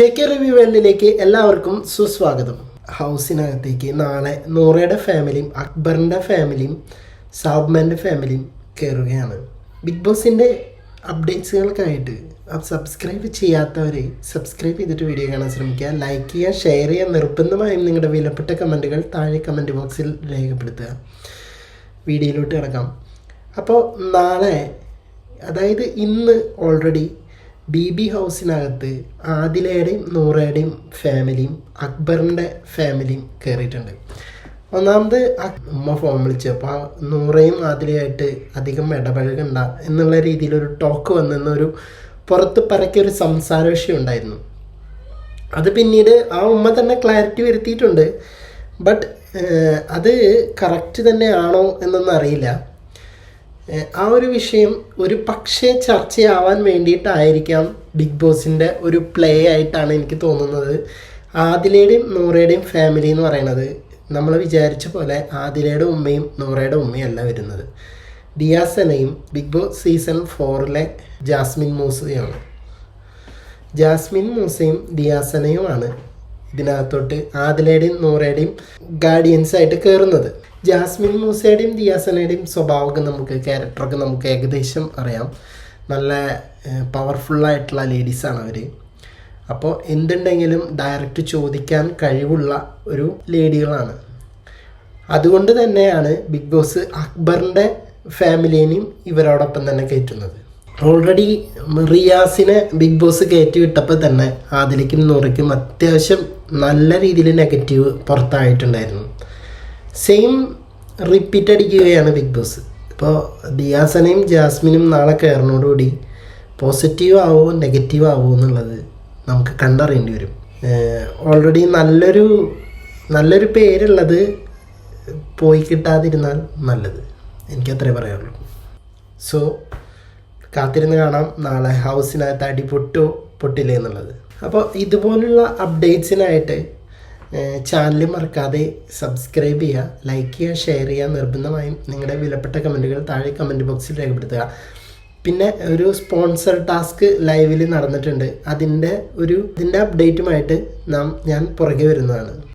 Check review വേൾഡിലേക്ക് എല്ലാവർക്കും സുസ്വാഗതം. ഹൗസിനകത്തേക്ക് നാളെ നൂറയുടെ ഫാമിലിയും അക്ബറിന്റെ ഫാമിലിയും സാബ്മാന്റെ ഫാമിലിയും കയറുകയാണ്. ബിഗ് ബോസിന്റെ അപ്ഡേറ്റ്സുകൾക്കായിട്ട് സബ്സ്ക്രൈബ് ചെയ്യാത്തവർ സബ്സ്ക്രൈബ് ചെയ്തിട്ട് വീഡിയോ കാണാൻ ശ്രമിക്കുക. ലൈക്ക് ചെയ്യുക ഷെയർ ചെയ്യുക. നിർബന്ധമായും നിങ്ങളുടെ വിലപ്പെട്ട കമന്റുകൾ താഴെ കമന്റ് ബോക്സിൽ രേഖപ്പെടുത്തുക. വീഡിയോയിലോട്ട് കിടക്കാം. അപ്പോൾ നാളെ അതായത് ഇന്ന് ഓൾറെഡി ബി ബി ഹൗസിനകത്ത് ആദിലയുടെയും നൂറയുടെയും ഫാമിലിയും അക്ബറിന്റെ ഫാമിലിയും കയറിയിട്ടുണ്ട്. ഒന്നാമത് ഉമ്മ ഫോൺ വിളിച്ചപ്പോൾ ആ നൂറയും ആദിലയായിട്ട് അധികം ഇടപഴകണ്ട എന്നുള്ള രീതിയിലൊരു ടോക്ക് വന്നെന്നൊരു പുറത്ത് പറക്കിയൊരു സംസാര വിഷയം ഉണ്ടായിരുന്നു. അത് പിന്നീട് ആ ഉമ്മ തന്നെ ക്ലാരിറ്റി വരുത്തിയിട്ടുണ്ട്. ബട്ട് അത് കറക്റ്റ് തന്നെയാണോ എന്നൊന്നും അറിയില്ല. ആ ഒരു വിഷയം ഒരു പക്ഷേ ചർച്ചയാവാൻ വേണ്ടിയിട്ടായിരിക്കാം ബിഗ് ബോസിന്റെ ഒരു പ്ലേ ആയിട്ടാണ് എനിക്ക് തോന്നുന്നത്. ആദിലയുടെയും നൂറയുടെയും ഫാമിലി എന്ന് പറയുന്നത്. നമ്മൾ വിചാരിച്ച പോലെ ആദിലയുടെ ഉമ്മയും നൂറയുടെ ഉമ്മയല്ല വരുന്നത്. ദിയാസനയും ബിഗ് ബോസ് സീസൺ ഫോറിലെ ജാസ്മിൻ മൂസയാണ്. ജാസ്മിൻ മൂസയും ദിയാസനയുമാണ് ഇതിനകത്തോട്ട് ആദിലയുടെയും നൂറയുടെയും ഗാർഡിയൻസ് ആയിട്ട് കയറുന്നത് ജാസ്മിൻ മൂസയുടെയും ദിയാസനയുടെയും സ്വഭാവമൊക്കെ നമുക്ക് ക്യാരക്ടറൊക്കെ നമുക്ക് ഏകദേശം അറിയാം. നല്ല പവർഫുള്ളായിട്ടുള്ള ലേഡീസാണ് അവർ അപ്പോൾ എന്തുണ്ടെങ്കിലും ഡയറക്റ്റ് ചോദിക്കാൻ കഴിവുള്ള ഒരു ലേഡികളാണ്. അതുകൊണ്ട് തന്നെയാണ് ബിഗ് ബോസ് അക്ബറിന്റെ ഫാമിലിനെയും ഇവരോടൊപ്പം തന്നെ കയറ്റുന്നത്. ഓൾറെഡി റിയാസിനെ ബിഗ് ബോസ് കയറ്റി വിട്ടപ്പോൾ തന്നെ അതിലേക്കും നൂറയ്ക്കും അത്യാവശ്യം നല്ല രീതിയിൽ നെഗറ്റീവ് പുറത്തായിട്ടുണ്ടായിരുന്നു. സെയിം റിപ്പീറ്റ് അടിക്കുകയാണ് ബിഗ് ബോസ് ഇപ്പോൾ ദിയാസനയും ജാസ്മിനും നാളെ കയറിനോടുകൂടി പോസിറ്റീവ് ആവോ നെഗറ്റീവ് ആവോ എന്നുള്ളത് നമുക്ക് കണ്ടറിയേണ്ടി വരും. ഓൾറെഡി നല്ലൊരു നല്ലൊരു പേരുള്ളത് പോയി കിട്ടാതിരുന്നാൽ നല്ലത്. എനിക്കത്രേ പറയാനുള്ളൂ. സോ കാത്തിരുന്ന് കാണാം. നാളെ ഹൗസിനകത്ത് അടി പൊട്ടോ പൊട്ടില്ലേ എന്നുള്ളത്. അപ്പോൾ ഇതുപോലുള്ള അപ്ഡേറ്റ്സിനായിട്ട് ചാനൽ മറക്കാതെ സബ്സ്ക്രൈബ് ചെയ്യുക ലൈക്ക് ചെയ്യുക ഷെയർ ചെയ്യുക നിർബന്ധമായും നിങ്ങളുടെ വിലപ്പെട്ട കമന്റുകൾ താഴെ കമന്റ് ബോക്സിൽ രേഖപ്പെടുത്തുക. പിന്നെ ഒരു സ്പോൺസർ ടാസ്ക് ലൈവിൽ നടന്നിട്ടുണ്ട്. അതിന്റെ ഒരു ഇതിന്റെ അപ്ഡേറ്റുമായിട്ട് നാം ഞാൻ പുറകെ വരുന്നതാണ്.